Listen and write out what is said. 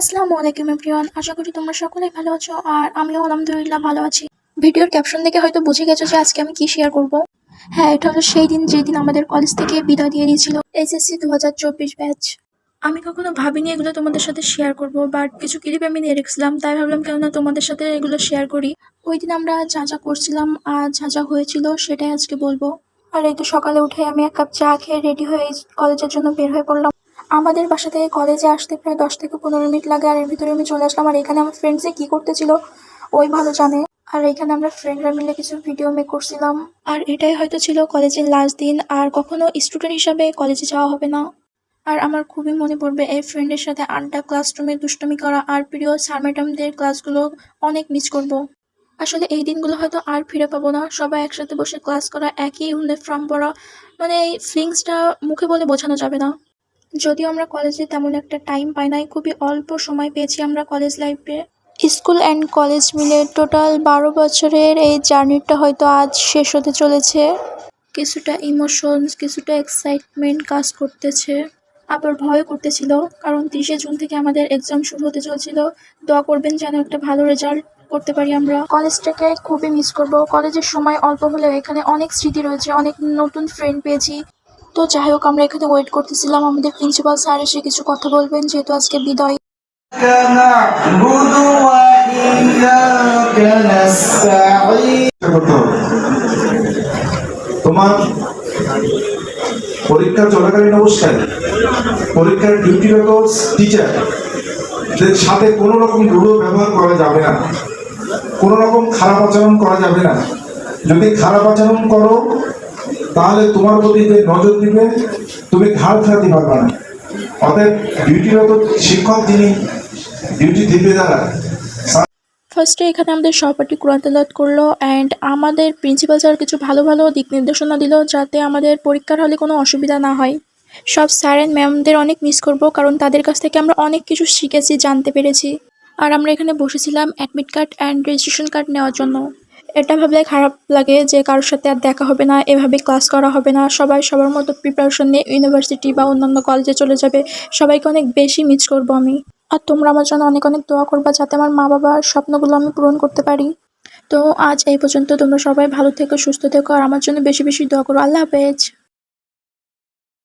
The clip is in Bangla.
আসসালামু আলাইকুম এভরিওয়ান, আশা করি তোমরা সকলেই ভালো আছো আর আমিও আলহামদুলিল্লাহ ভালো আছি। ভিডিওর ক্যাপশন দেখে হয়তো বুঝে গেছো যে আজকে আমি কি শেয়ার করব। হ্যাঁ এটা হলো সেই দিন যেদিন আমাদের কলেজ থেকে বিদায় দিয়ে দিয়েছিল এইচএসসি দু হাজার চব্বিশ ব্যাচ আমি কখনো ভাবিনি এগুলো তোমাদের সাথে শেয়ার করব বাট কিছু ক্লিপ আমি নিয়ে রেখেছিলাম, তাই ভাবলাম কেননা তোমাদের সাথে এগুলো শেয়ার করি। ওই দিন আমরা যা যা করছিলাম আর যা যা হয়েছিল সেটাই আজকে বলব। আর এই তো সকালে উঠে আমি এক কাপ চা খেয়ে রেডি হয়ে কলেজের জন্য বের হয়ে পড়লাম। আমাদের বাসা থেকে কলেজে আসতে প্রায় দশ থেকে পনেরো মিনিট লাগে, আর এর ভিতরে আমি চলে আসলাম। আর এখানে আমার ফ্রেন্ডসে কি করতেছিল, ওই ভালো জানে। আর এখানে আমরা ফ্রেন্ডরা মিলে কিছু ভিডিও মেক করছিলাম। আর এটাই হয়তো ছিল কলেজের লাস্ট দিন, আর কখনো স্টুডেন্ট হিসাবে কলেজে যাওয়া হবে না। আর আমার খুবই মনে পড়বে, এই ফ্রেন্ডের সাথে আড্ডা ক্লাসরুমে দুষ্টমি করা, আর প্রিয় স্যার ম্যাডামদের ক্লাসগুলো অনেক মিস করব। আসলে এই দিনগুলো হয়তো আর ফিরে পাবো না। সবাই একসাথে বসে ক্লাস করা, একই ইউনিফর্ম পরা মানে এই ফিলিংসটা মুখে বলে বোঝানো যাবে না। যদিও আমরা কলেজে তেমন একটা টাইম পাই নাই, খুবই অল্প সময় পেয়েছি আমরা কলেজ লাইফে স্কুল অ্যান্ড কলেজ মিলে টোটাল বারো বছরের এই জার্নিটা হয়তো আজ শেষ হতে চলেছে। কিছুটা ইমোশনস কিছুটা এক্সাইটমেন্ট কাজ করতেছে। আবার ভয় করতেছিল, কারণ তিরিশে জুন থেকে আমাদের এক্সাম শুরু হতে চলছিল। দোয়া করবেন যেন একটা ভালো রেজাল্ট করতে পারি আমরা। কলেজটাকে খুবই মিস করব। কলেজের সময় অল্প হলেও এখানে অনেক স্মৃতি রয়েছে, অনেক নতুন ফ্রেন্ড পেয়েছি। তো যাই হোক, আমরা এখানে ওয়েট করতেছিলাম। আমাদের প্রিন্সিপাল স্যার এসে কিছু কথা বলবেন, যেহেতু আজকে বিদায়। তোমার পরীক্ষা চলাকালীন অবস্থায়, পরীক্ষার ডিউটি টিচার সাথে কোনো রকম রূঢ় ব্যবহার করা যাবে না। কোনো রকম খারাপ আচরণ করা যাবে না। যদি খারাপ আচরণ করো তাহলে তোমার প্রতি যে নজর দিবে, তুমি ঘাড় ফেরাতে পারবে না। অতএব ডিউটিরত শিক্ষক যিনি ডিউটি দিবে যারা ফার্স্টে এখানে আমাদের সহপাঠী কোরআন তেলাওয়াত করল অ্যান্ড আমাদের প্রিন্সিপাল স্যার কিছু ভালো ভালো দিক নির্দেশনা দিল যাতে আমাদের পরীক্ষার হলে কোনো অসুবিধা না হয়। সব স্যার অ্যান্ড ম্যামদের অনেক মিস করব কারণ তাদের কাছ থেকে আমরা অনেক কিছু শিখেছি, জানতে পেরেছি। আর আমরা এখানে বসেছিলাম admit card and registration card নেওয়ার জন্য। এটা ভাবলে খারাপ লাগে যে কারোর সাথে আর দেখা হবে না, এভাবে ক্লাস করা হবে না। সবাই সবার মতো প্রিপারেশন নিয়ে ইউনিভার্সিটি বা অন্যান্য কলেজে চলে যাবে। সবাইকে অনেক বেশি মিস করব আমি। আর তোমরা আমার জন্য অনেক অনেক দোয়া করবা যাতে আমার মা বাবার স্বপ্নগুলো আমি পূরণ করতে পারি। তো আজ এই পর্যন্ত তোমরা সবাই ভালো থেকো, সুস্থ থেকো, আর আমার জন্য বেশি বেশি দোয়া করো। আল্লাহ হাফেজ।